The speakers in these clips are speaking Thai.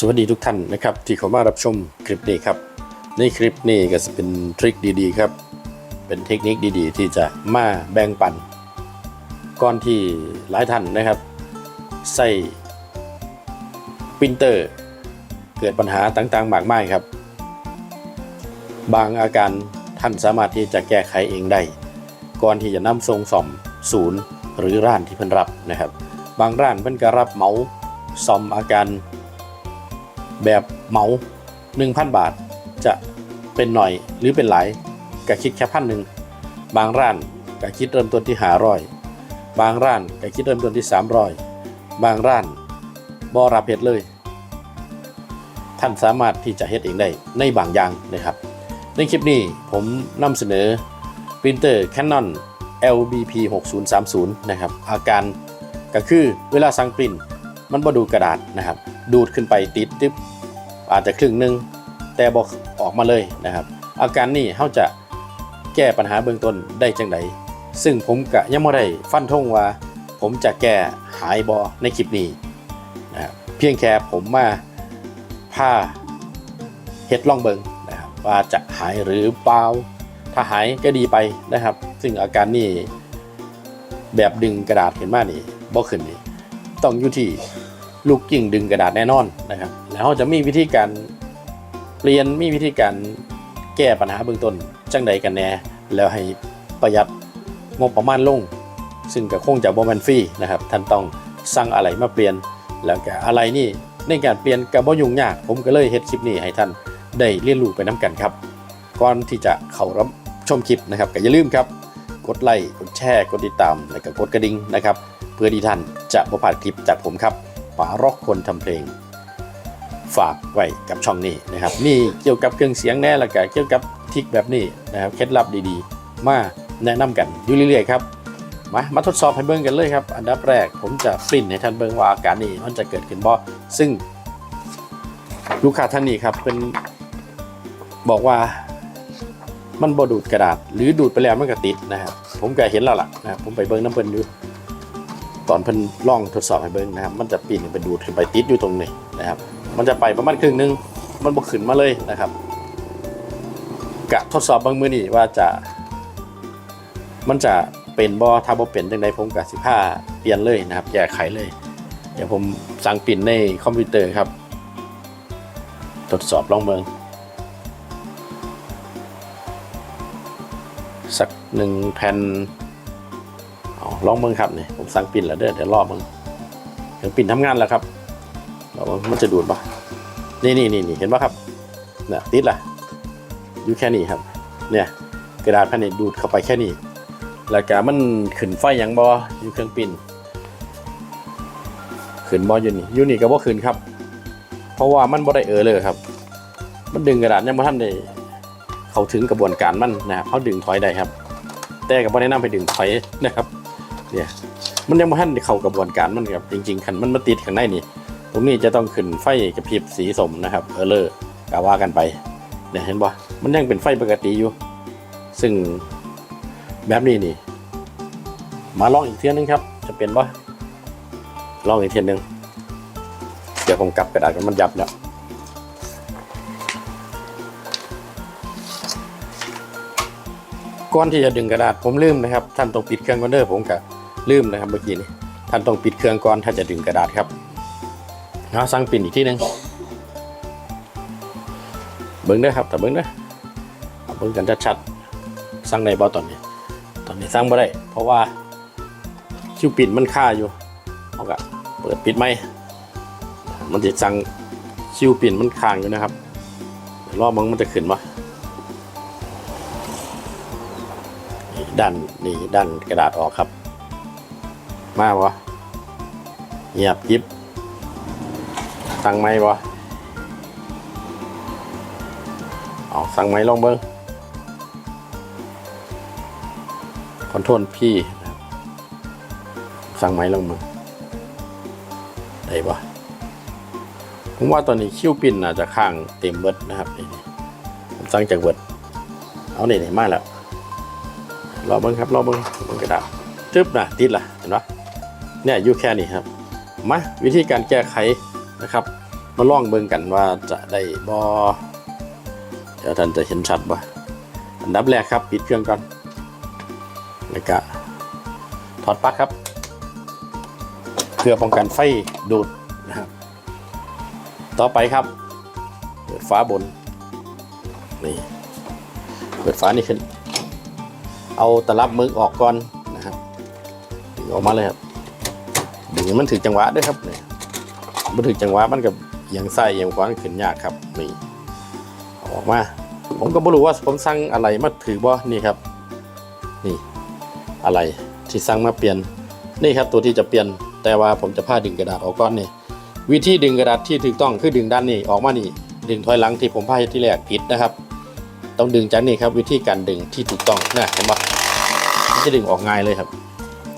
สวัสดีทุกท่านนะครับ ที่เข้ามารับชมคลิปนี้ครับ ในคลิปนี้ก็จะเป็นทริคดีๆครับ เป็นเทคนิคดีๆ ที่จะมาแบ่งปันก่อนที่หลายท่านนะครับใส่ปรินเตอร์ เกิดปัญหาต่างๆมากมายครับ บางอาการท่านสามารถที่จะแก้ไขเองได้ก่อนที่จะนำส่งซ่อมศูนย์หรือร้านที่เพิ่นรับนะครับ บางร้านเพิ่นก็รับเหมาซ่อมอาการ แบบเหมา 1,000 บาท จะเป็นหน่อยหรือเป็นหลายก็คิดแค่พันหนึ่งบางร้านก็คิดเริ่มต้นที่หาร้อยบางร้านก็คิดเริ่มต้นที่ 300 บางร้านบ่รับเฮ็ดเลย ท่านสามารถที่จะเฮ็ดเองได้ในบางอย่างนะครับ ในคลิปนี้ผมนำเสนอปรินเตอร์ Canon LBP 6030นะครับอาการก็คือเวลาสั่งปรินมันบ่ดูกระดาษนะครับ ดูดขึ้นไปติดตึ๊บ อาจจะครึ่งหนึ่งแต่บอกออกมาเลยนะครับ อาการนี้เขาจะแก้ปัญหาเบื้องต้นได้จังไดซึ่งผมกะยังไม่ได้ฟันธงว่า ผมจะแก้หายบอในคลิปนี้นะครับเพียงแค่ผมมาผ้าเฮ็ดล่องเบิงนะครับว่าจะหายหรือเปล่าถ้าหายก็ดีไปนะครับ ซึ่งอาการนี้แบบดึงกระดาษเห็นมากนี่บ่ขึ้นนี่ต้องอยู่ที่ลูกกิ่งดึงกระดาษแน่นอนนะครับ แล้วเราจะมีวิธีการเปลี่ยนมีวิธีการแก้ปัญหาเบื้องต้นจังใดกันแน่แล้วให้ประหยัดงบประมาณลง ซึ่งก็คงจะบ่แม่นฟรีนะครับท่านต้องสั่งอะไรมาเปลี่ยน แล้วก็อะไรนี่ในการเปลี่ยนก็บ่ยุ่งยาก ผมก็เลยเฮ็ดคลิปนี้ให้ท่านได้เรียนรู้ไปน้กันครับ ก่อนที่จะเข้ารับชมคลิปนะครับก็อย่าลืมครับ กดไลค์กดแชร์กดติดตาม แล้วก็กดกระดิ่งนะครับ เพื่อที่ท่านจะบ่พลาดคลิปจากผมครับป๋ารอกคนทำเพลง ฝากไว้กับช่องนี้นะครับนี่เกี่ยวกับเครื่องเสียงแน่ล้วก็เกี่ยวกับทิกแบบนี้นะครับเคล็ดลับดีๆ มาแนะนำกันอยู่เรื่อยๆครับมามาทดสอบให้เบิ่งกันเลยครับ อันดับแรกผมจะปริ้นให้ท่านเบิ่งว่าอาการนี้มันจะเกิดขึ้นบ่ซึ่งลูกค้าท่านนี้ครับเป็นบอกว่ามันบ่ดูดกระดาษ หรือดูดไปแล้วมันก็ติดนะครับผมก็เห็นแล้วล่ะนะผมไปเบิ่งน้ำเพิ่นอยู่ตอนเพิ่นล่องทดสอบให้เบิ่งนะครับ มันจะปีนไปดูดขึ้นไปติดอยู่ตรงนี้นะครับ มันจะไปประมาณครึ่งหนึง มันบ่ขึ้นมาเลยนะครับกะทดสอบบางมือนี่ว่าจะ มันจะเป็นบ่ถ้าบ่เป็นจังไดผมกะสิพาเปลี่ยนเลยนะครับแก้ไขเลย เดี๋ยวผมสั่งปิ่นในคอมพิวเตอร์ครับ ทดสอบลองเมืองสักหนึ่งแผ่นเอลองเมืองครับนี่ผมสั่งปิ่นแล้วเด้อเดี๋ยวรอบมึงเดี๋ยวปิ่นทำงานแล้วครับ มันจะดูดปะนี่นี่นี่นี่เห็นปะครับเนี่ยติดละอยู่แค่นี้ครับ เนี่ยกระดาษแผ่นนี้ดูดเข้าไปแค่นี้แล้วก็มันขึ้นไฟยังบออยู่เครื่องปิ่นขึ้นบออยู่นี่อยู่นี่ก็บ่ขึ้นครับ เพราะว่ามันบ่ได้เออเลยครับ มันดึงกระดาษยังบ่ทันได้เข้าถึงกระบวนการมันนะครับเขาดึงถอยได้ครับ แต่ก็บ่แนะนำให้ดึงถอยนะครับ เนี่ยมันยังบ่ทันได้เข้ากระบวนการมันครับจริงๆคันมันมาติดข้างในนี่ รงนี้จะต้องขึ้นไฟกระพริบสีสมนะครับเออเลอร์กาว่ากันไปเนี่ยเห็นบ่มันยังเป็นไฟปกติอยู่ ซึ่งแบบนี้นี่ มาลองอีกเทียนนึงครับ จะเป็นบ่ลองอีกเทียนนึงเดี๋ยวผมกลับกระดาษกันมันยับแล้วก่อนที่จะดึงกระดาษผมลืมนะครับ ท่านต้องปิดเครื่องก่อนเด้อผมก็ลืมนะครับเมื่อกี้นี้ท่านต้องปิดเครื่องก่อนถ้าจะดึงกระดาษครับ เอาสั่งปิ่นอีกที่หนึ่งเบิ้งด้ครับแต่เบิ้งด้เบิ้งกันชัดๆสั่งในบอตอนนี้ ตอนนี้สั่งบ่ได้ เพราะว่าคิวปิ่นมันค่าอยู่เอากะเปิดปิดไหมมันจะสั่งคิวปิ่นมันค้างอยู่นะครับรอบมึงมันจะขึ้นปะด้านนี่ด้านกระดาษออกครับ มาวะเงียบยิบ สั่งไหมบ่เอาสั่งไหมลองเบิ้งขอโทษพี่นะครับสั่งไหมลองเบิ้งได้บ่ผมว่าตอนนี้คิ้วปินอาจจะข้างเต็มเบิดนะครับนี่ผมสั่งจากเบิด เอาเนี่ยมาแล้วรอเบิ้งครับรอเบิ้งเบิ้งกระดาษจึ๊บนะติดละเห็นปะเนี่ยอยู่แค่นี้ครับมาวิธีการแก้ไข นะครับ มาลองเบิ่งกันว่าจะได้บ่เดี๋ยวท่านจะเห็นชัดบ่อันดับแรกครับปิดเครื่องก่อนแล้วก็ถอดปลั๊กครับ เพื่อป้องกันไฟดูดนะครับ ต่อไปครับ เปิดฝาบนนี่เปิดฝานี่ขึ้น เอาตลับมึกออกก่อนนะครับออกมาเลยครับดึงให้มันถึงจังหวะด้วยครับเนี่ย มันถึงจังหวะมันกับเอียงไส้เอียงขวาขึ้นยากครับนี่ออกมา ผมก็ไม่รู้ว่าผมสั่งอะไรมาถือบ่นี่ครับ นี่อะไรที่สั่งมาเปลี่ยนนี่ครับตัวที่จะเปลี่ยนแต่ว่าผมจะผ้าดึงกระดาษออกก่อนนี่วิธีดึงกระดาษที่ถูกต้องคือดึงด้านนี้ออกมานี่ดึงถอยหลังที่ผมพาที่แรกผิดนะครับ ต้องดึงจากนี่ครับ วิธีการดึงที่ถูกต้องนะเห็นปะมันจะดึงออกง่ายเลยครับ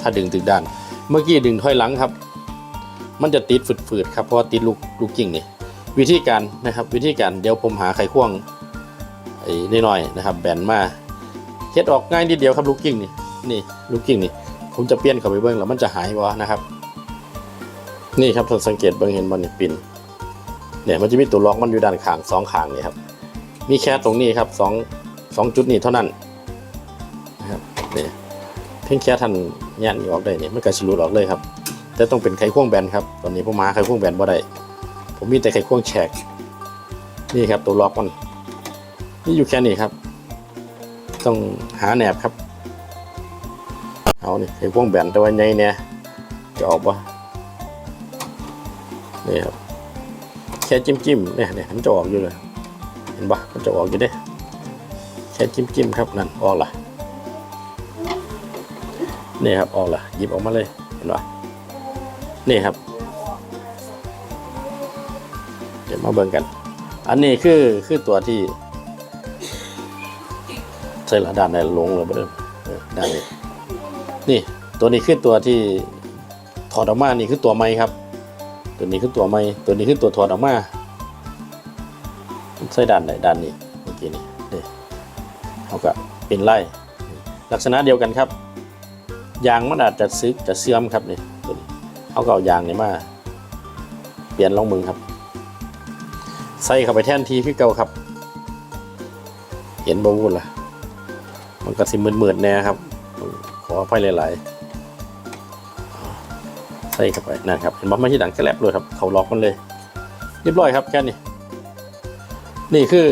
ถ้าดึงถึงด้าน เมื่อกี้ดึงถอยหลังครับ มันจะติดฝืดๆครับเพราะว่าติดลูกลูกกิ่งนี่วิธีการนะครับวิธีการเดี๋ยวผมหาไขควงไอ้นิดหน่อยๆนะครับ แบนมาเฮ็ดออกง่ายนิดเดียวครับลูกกิ่งนี่นี่ลูกกิ่งนี่ ผมจะเปลี่ยนเข้าไปเบิ้งแล้วมันจะหายบ่นะครับ นี่ครับท่านสังเกตเบิ้งเห็นบอลนี่ปินเนี่ยมันจะมีตัวล็อกมันอยู่ด้านข้างสองข้างนี่ครับมีแค่ตรงนี้ครับสองสองจุดนี้เท่านั้นนะครับนี่เพียงแค่ท่านแย่นออกได้เนี่ยมันก็ฉลุดออกเลยครับ แต่ต้องเป็นไขควงแบนครับ ตอนนี้ผมหาไขควงแบนบ่ได้ ผมมีแต่ไขควงแฉก นี่ครับตัวล็อกมันนี่อยู่แค่นี้ครับ ต้องหาแหนบครับ เอานี่ไขควงแบนแต่ว่าใหญ่เนี่ยจะออกปะนี่ครับ แค่จิ้มจิ้มๆเนี่ยเนี่ยมันจะออกอยู่เลย เห็นปะมันจะออกอยู่เด้แค่จิ้มจิ้มๆครับนั่นออกละนี่ครับออกละหยิบออกมาเลย เห็นปะ นี่ครับ เดี๋ยวมาเบิ่งกัน อันนี้คือคือตัวที่ใช่ละด้านไหนลงเลยบ่เด้อเออด้านนี้นี่ตัวนี้คือตัวที่ถอดออกมานี่คือตัวไม้ครับ ตัวนี้คือตัวไม้ตัวนี้คือตัวถอดออกมาใส่ด้านไหนด้านนี้เมื่อกี้นี่นี่เขาก็เป็นไล่ลักษณะเดียวกันครับยางมันอาจจะซึกจะเสื่อมครับนี่ตัวนี้ เขาก็เอายางนี่มาเปลี่ยนลองมือครับ ใส่เข้าไปแท่นทีคือเก่าครับ เห็นบ่วุ่นล่ะ มันก็สิมืดๆแน่ครับ ขออภัยหลายๆ ใส่เข้าไปนะครับ เห็นบ่ไม่ใช่ดังแกลบเลยครับ เขาล็อกมันเลย เรียบร้อยครับแค่นี้ นี่คือ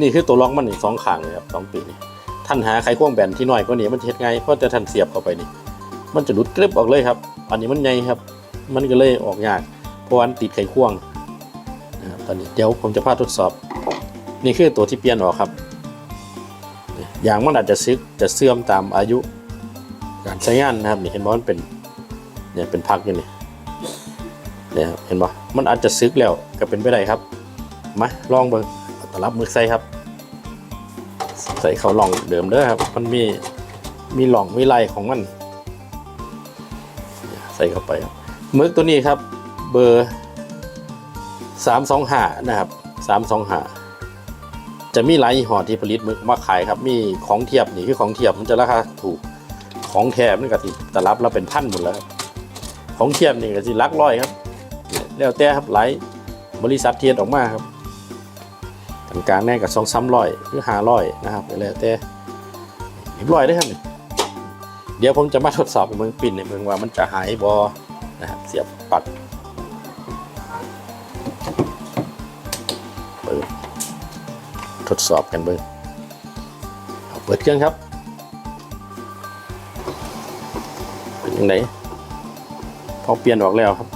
นี่คือตัวล็อกมันอีกสองขางเลยครับสองปีนี่ท่านหาไขควงแบนที่น้อยกว่านี้มันจะเฮ็ดไงเพราะจะท่านเสียบเข้าไปนี่ มันจะหลุดกริบออกเลยครับ อันนี้มันใหญ่ครับ มันก็เลยออกยาก เพราะว่ามันติดไขควงนะครับตอนนี้เดี๋ยวผมจะพาทดสอบ นี่คือตัวที่เปลี่ยนออกครับนี่างมันอาจจะซึกจะเสื่อมตามอายุการใช้งานนะครับนี่เห็นบ่มันเป็นเนี่ยเป็นพักอยู่นี่เนี่ยครับเห็นบ่มันอาจจะซึกแล้วก็เป็นไปได้ครับมาลองเบิ่งเอาตลับมือใส่ครับ ใส่เขาหลองเดิมเด้อครับ มันมีมีหล่องมีลายของมัน ใส่เข้าไปครับมึกตัวนี้ครับ เบอร์สามสองหานะครับสามสองหาจะมีหลายยี่ห้อที่ผลิตมึกมาขายครับ มีของเทียบนี่คือของเทียบมันจะราคาถูกของแถมนี่ก็สิแตลับเราเป็นพันหมดแล้วของเทียบนี่ก็สิลักร้อยครับ แล้วแต่ครับหลายบริษัทเทียนออกมาครับทางกลางแน่กับสองซ้ำร้อยหรือห้าร้อยนะครับแล้วแต่เรียบร้อยได้ครับนี่ ดี๋ยวผมจะมาทดสอบกับเมืองปิ่นในเมืองว่ามันจะหายบอนะครับเสียบปักเปิดทดสอบกันเบิ้งเอาเปิดเครื่องครับเป็นยังไงพอเปลี่ยนออกแล้วครับ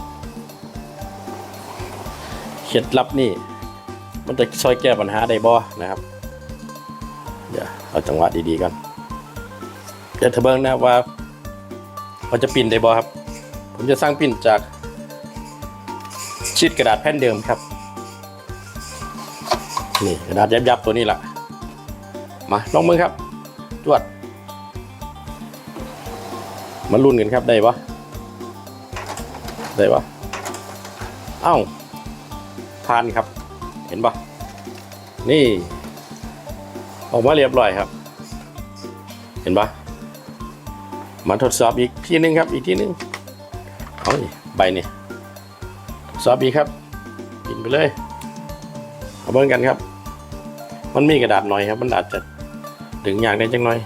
เคล็ดลับนี่ มันจะช่วยแก้ปัญหาได้บ่นะครับ เดี๋ยวเอาจังหวะดีๆกัน เดี๋ยวเธอเบิ้งนะว่ามันจะปิ่นได้บ่ครับ ผมจะสร้างปิ่นจากชีตกระดาษแผ่นเดิมครับนี่กระดาษยับๆตัวนี้แหละมาลองมือครับจวดมาลุ้นกันครับได้ปะได้ปะเอ้าผ่านครับ เห็นปะนี่ ออกมาเรียบร้อยครับ เห็นปะ มาทดสอบอีกทีหนึงครับ อีกทีหนึงเอานี่ใบนี่ทดสอบอีกครับ กินไปเลย เอาเบิ่งกันครับ มันมีกระดาษหน่อยครับ มันอาจจะดึงยากได้จังหน่อย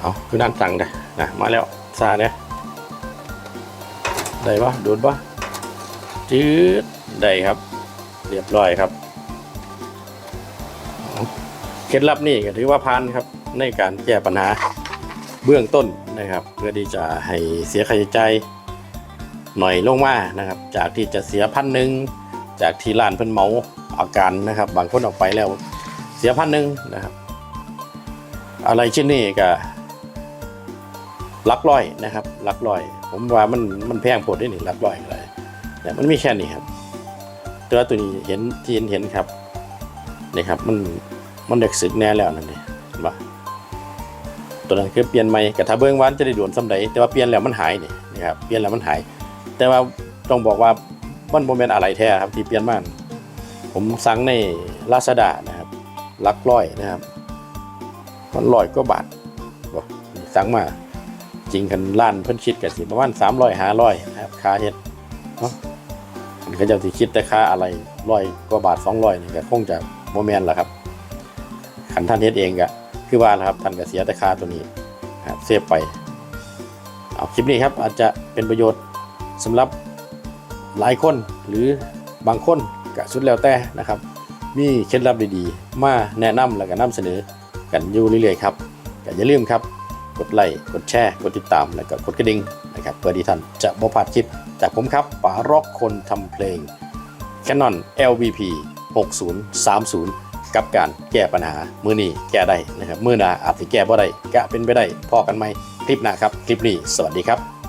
เอาคือด้านสั่งได้นะมาแล้วซาเนี่ยได้ปะดูดปะจืดได้ครับ เรียบร้อยครับเอาเคล็ดลับนี่ก็ถือว่าพันครับ ในการแก้ปัญหา เบื้องต้นนะครับ เพื่อที่จะให้เสียค่าใช้จ่ายหน่อยลงมานะครับ จากที่จะเสียพันหนึ่งจากที่ร้านเพิ่นเหมาอาการนะครับ บางคนออกไปแล้วเสียพันหนึ่งนะครับ อะไรเช่นนี้ก็ลักร้อยนะครับลักร้อย ผมว่ามันมันแพงโพดได้หนึ่ลักร้อยเลยแต่มันไมีแค่นี้ครับตัวตัวนี้เห็นที่เห็นเห็นครับนี่ครับ มันมันเด็กสึกแน่แล้วนั่นนี่เห็นปะ ตัวนั้นคือเปลี่ยนใหม่กับถ้าเบิ้งวันจะได้ด่วนสำใดแต่ว่าเปลี่ยนแล้วมันหายนี่นะครับเปลี่ยนแล้วมันหาย แต่ว่าต้องบอกว่ามันโมเมนอะไรแท้ครับที่เปลี่ยนมาผมสั่งในลาซาด้านะครับลักร้อยนะครับ มันร้อยก็บาทบอกสั่งมาจริงกันล้านเพิ่นคิดกันสิประมาณสามร้อยห้าร้อยนะครับค่าเฮ็ดเนาะมันก็จะสิคิดแต่ค่าอะไรร้อยกว่าบาทสองร้อยนี่ก็คงจะโมเมนต์ละครับขันท่านเฮ็ดเองก็ คือว่าละครับท่านก็เสียแต่ค่าตัวนี้นะครับเซฟไปเอาคลิปนี้ครับอาจจะเป็นประโยชน์สำหรับหลายคนหรือบางคนก็สุดแล้วแต่นะครับ มีเคล็ดลับดีๆ มาแนะนำแล้วก็นำเสนอกันอยู่เรื่อยๆครับก็อย่าลืมครับ กดไลค์กดแชร์กดติดตามแล้วก็กดกระดิ่งนะครับเพื่อที่ท่านจะบ่พลาดคลิป จากผมครับป๋าร็อกคนทำเพลง Canon LVP 6030 กับการแก้ปัญหามือนี้แก้ได้นะครับมือหนาอาจจะแก้บ่ได้ก็เป็นไปได้พอกันไหมคลิปหน้าครับคลิปนี้สวัสดีครับ